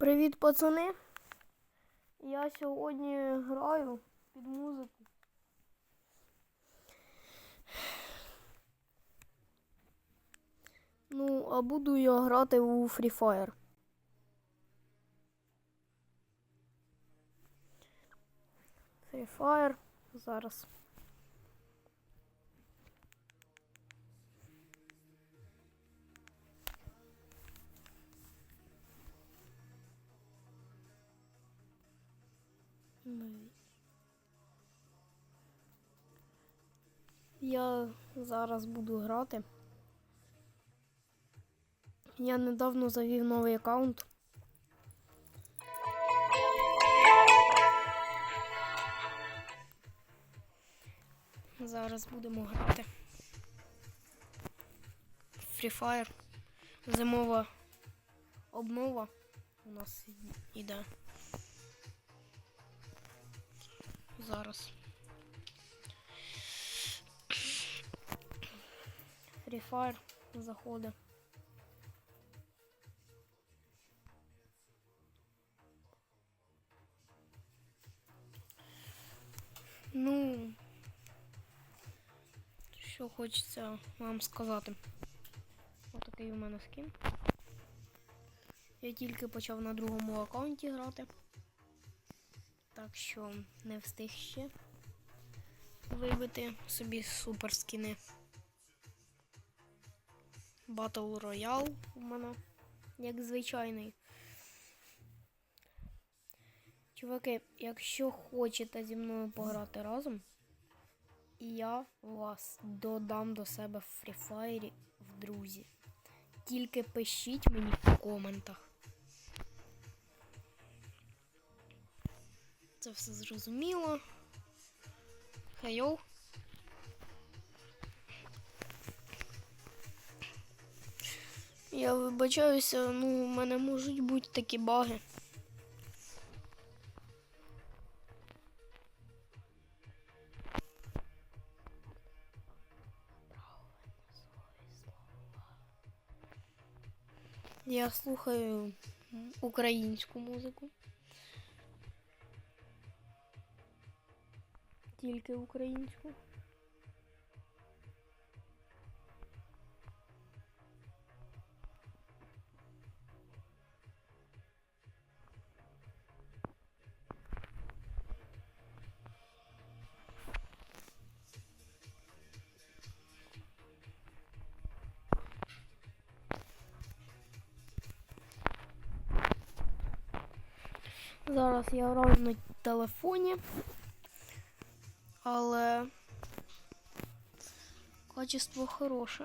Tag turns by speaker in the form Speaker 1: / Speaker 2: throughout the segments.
Speaker 1: Привіт, пацани! Я сьогодні граю під музику. Ну, а буду я грати у Free Fire. Free Fire зараз. Я зараз буду грати. Я недавно завів новий аккаунт. Зараз будемо грати. Free Fire. Зимова обнова у нас іде. Зараз. Free Fire заходить. Ну, що хочеться вам сказати. Отакий у мене скін. Я тільки почав на другому аккаунті грати. Так що не встиг ще вибити собі супер скіни. Battle Royale у мене, як звичайний. Чуваки, якщо хочете зі мною пограти разом, я вас додам до себе в Free Fire в друзі. Тільки пишіть мені в коментах. Це все зрозуміло. Хайоу. Я вибачаюся, ну, у мене можуть бути такі баги. Я слухаю українську музику. Тільки українську. Зараз я граю на телефоні, але качество хороше.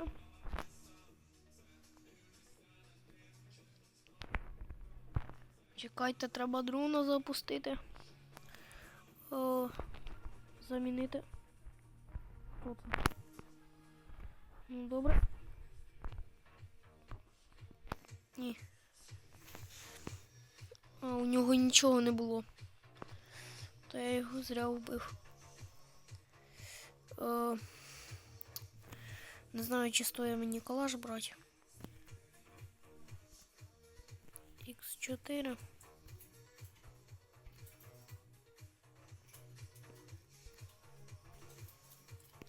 Speaker 1: Чекайте, треба дрона запустити. О, замінити. От. Ну, добре. Ні. А, у нього нічого не було. То я його зря вбив. Е, не знаю, чи стоїть мені колаж брати. Х4.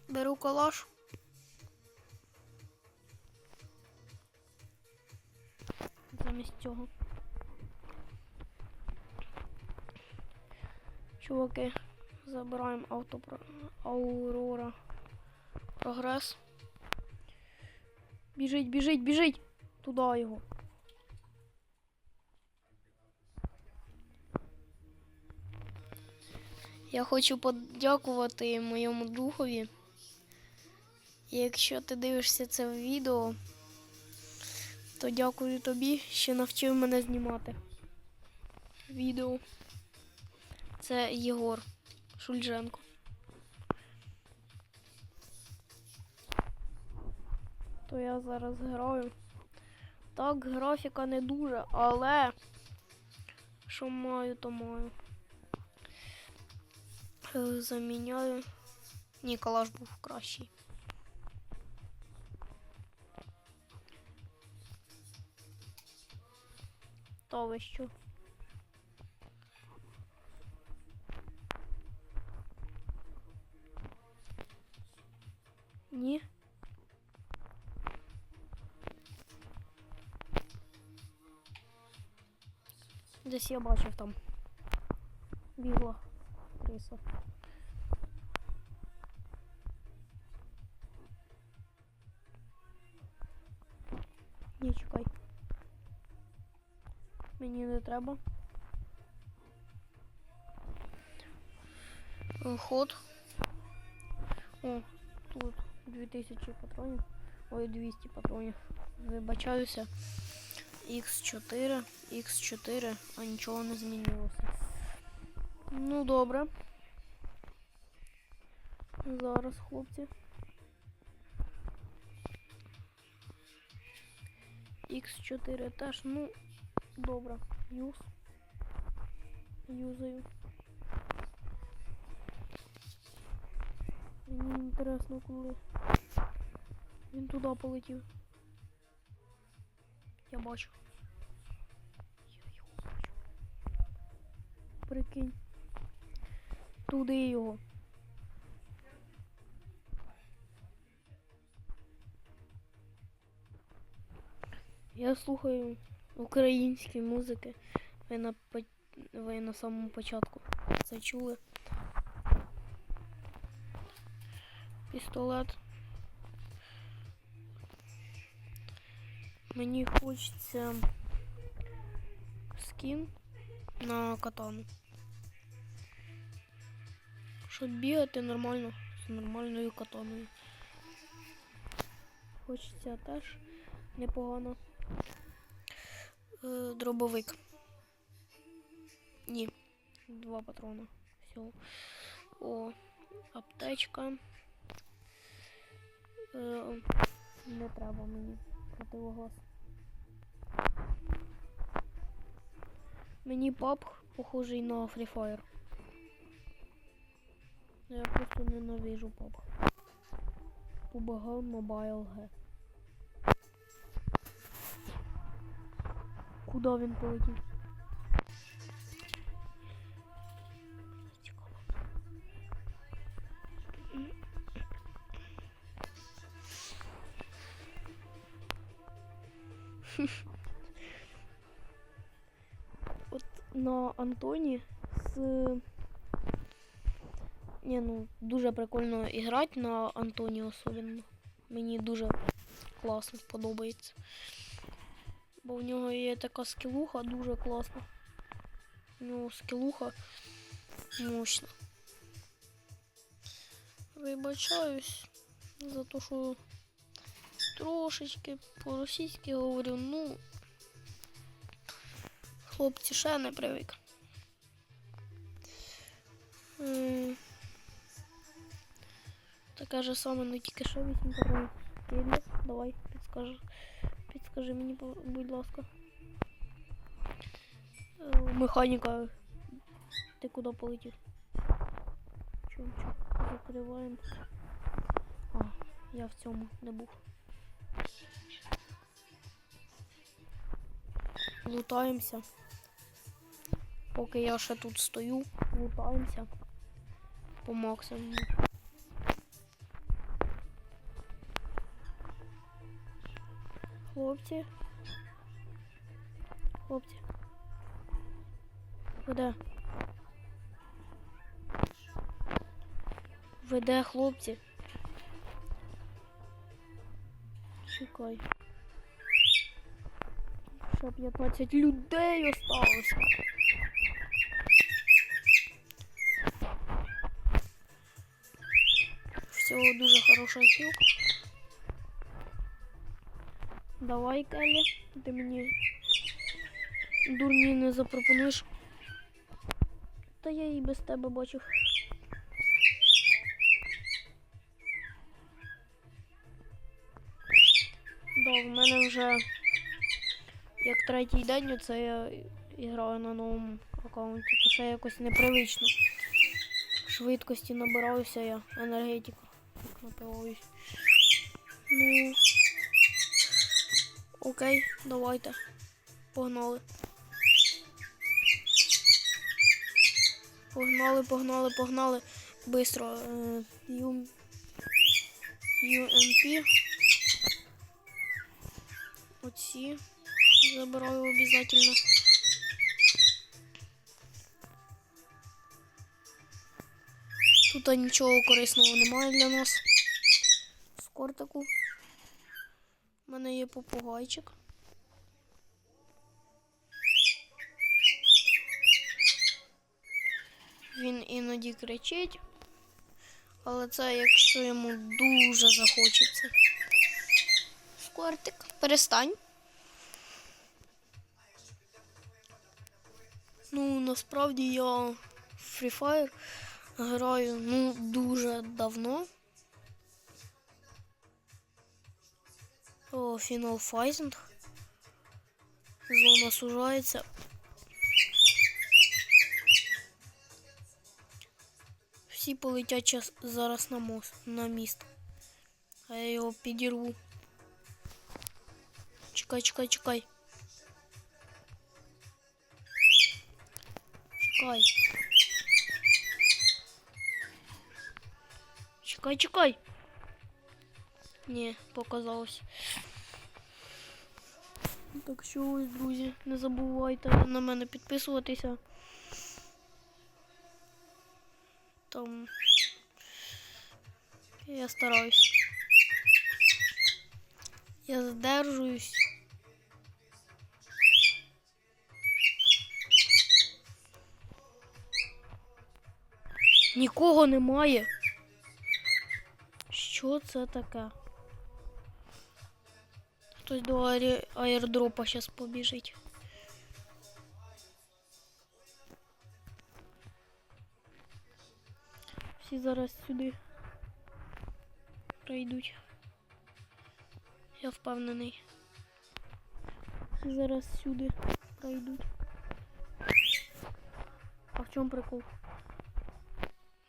Speaker 1: Беру колаж. Замість цього. Чуваки, забираємо авто Аурора. Прогрес. Біжить, біжить, біжить! Туди його. Я хочу подякувати моєму другові. Якщо ти дивишся це відео, то дякую тобі, що навчив мене знімати відео. Це Єгор Шульженко. То я зараз граю. Так, графіка не дуже, але що маю, то маю. Е, Заміняю. Ні, калаш був кращий. То ви що? Ні. Десь я бачив там. Бігла криса. Ні, чекай. Мені не треба. Е, Ход. О, тут 2000 патронів. Ой, 200 патронів. Вибачаюся. Х4, Х4, а нічого не змінилося. Ну, добре. Зараз, хлопці. Х4 теж, ну, добре. Юз. Юзаю. Мені інтересно, коли він туди полетів. Я бачу. Я його бачу. Прикинь. Туди його. Я слухаю українські музики. Ви на, ви на самому початку це чули. Пістолет. Мені хочеться скін на катану. Щоб бігати нормально з нормальною катаною. Хочеться теж непогано. Е, дробовик. Ні. Два патрона. Все. О, аптечка. Е, не треба мені противогаз. Мені пап похожий на Free Fire. Я просто ненавижу пап. Побагав Mobile G. Куди він полетів? На Антоні з. Ні, ну, дуже прикольно іграти на Антоні особливо. Мені дуже класно подобається. Бо в нього є така скілуха дуже класна. У нього скілуха мощна. Вибачаюсь за те, що трошечки по-російськи говорю, ну. Хлопці ще не привик. М, Таке же саме, ну тільки ще 8 патронів. Давай, підскажи. Підскажи мені, будь ласка. Е, Механіка. Ти куди полетів? Чому? Закриваємо. А, я в цьому не був. Лутаємося. Поки я ще тут стою, лутаємося. По максимуму. Хлопці. Хлопці. Веде. Веде, хлопці. Чекай. Ще 15 людей осталося. Всього дуже хороша хілка. Давай, Келлі, ти мені дурні не запропонуєш. Та я і без тебе бачив. Да, в мене вже як третій день це я граю на новому аккаунті, ще якось непривично. Швидкості набираюся я, енергетика, як напиваюсь. Ну. Окей, давайте. Погнали. Погнали, погнали, погнали. Бистро. Е, Юм. UMP. Оці забираю обязательно. Тут нічого корисного немає для нас. Кортику. У мене є попугайчик. Він іноді кричить, але це якщо йому дуже захочеться. Скортик, перестань. Ну, насправді я в Free Fire граю ну, дуже давно. О, Final Fighting. Зона сужається. Всі полетять час- зараз на мост, на міст. А я його підірву. Чекай, чекай, чекай. Чекай. Чекай, чекай. Ні, показалось. Так що ось, друзі, не забувайте на мене підписуватися. Там я стараюсь. Я здержуюсь. Нікого немає. Що це таке? Хтось до аері... аердропа зараз побіжить. Всі зараз сюди прийдуть. Я впевнений. Всі зараз сюди прийдуть. А в чому прикол?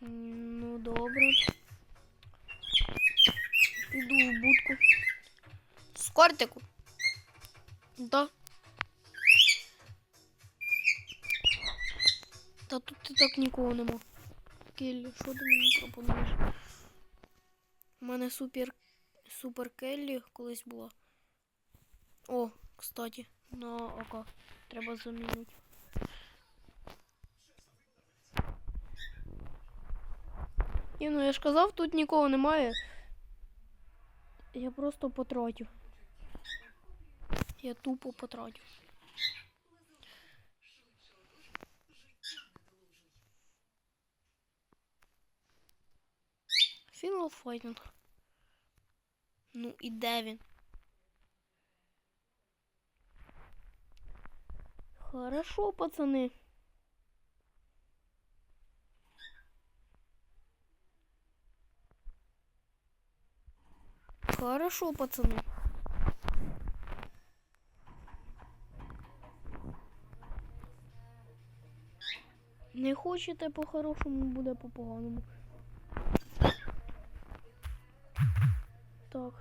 Speaker 1: М, Ну, добре. Піду в будку. Кортику? Да. Та тут і так нікого нема. Келлі, що ти мені пропонуєш? У мене супер супер Келлі колись була. О, кстати, на АК. Треба замінити. Ні, ну я ж казав, тут нікого немає. Я просто потратив. Я тупо потратив. Final Fighting. Ну і де? Хорошо, пацани. Хорошо, пацаны. Не хочете по-хорошому, буде по-поганому. Так.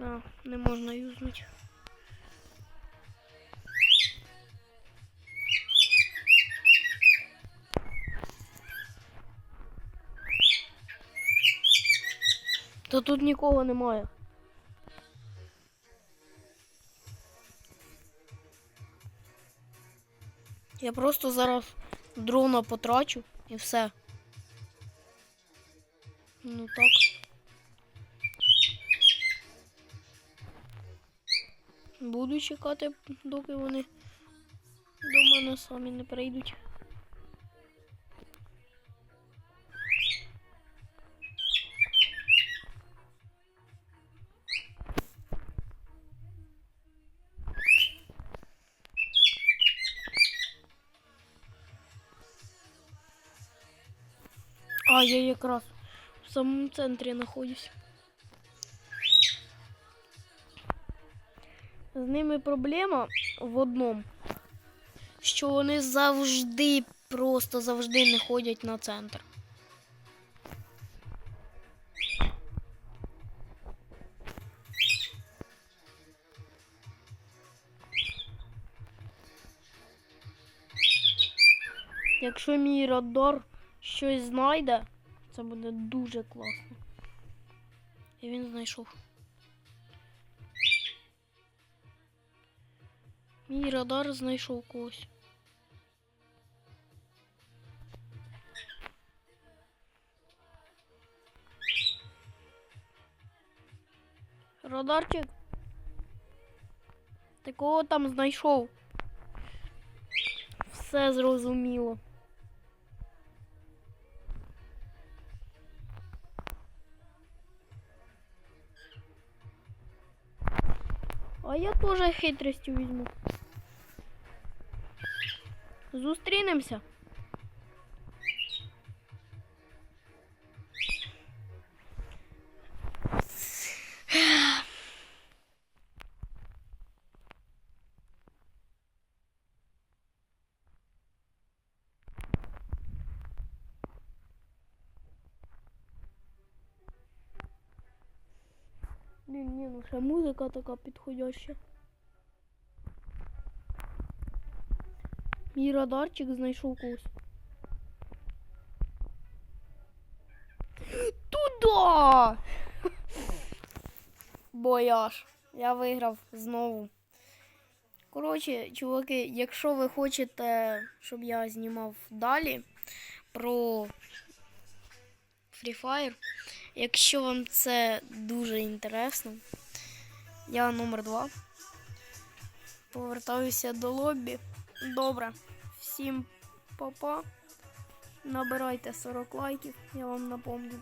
Speaker 1: А, не можна юзнути. Та тут нікого немає. Я просто зараз дрона потрачу і все. Ну так. Буду чекати, доки вони до мене самі не прийдуть. А, я якраз в самому центрі знаходжусь. З ними проблема в одному, що вони завжди, просто завжди не ходять на центр. Якщо мій радар щось знайде, Це буде дуже класно. І він знайшов. Мій радар знайшов когось. Радарчик. Ти кого там знайшов? Все зрозуміло. Теж хитростю візьму. Зустрінемося. Ні, ні, ну ще музика така підходяща. Мій радарчик знайшов когось. Туда! Бояж. Я виграв знову. Коротше, чуваки, якщо ви хочете, щоб я знімав далі про Free Fire, якщо вам це дуже інтересно, я номер два. Повертаюся до лобі. Добре. Всім па-па. Набирайте 40 лайків, я вам напомню.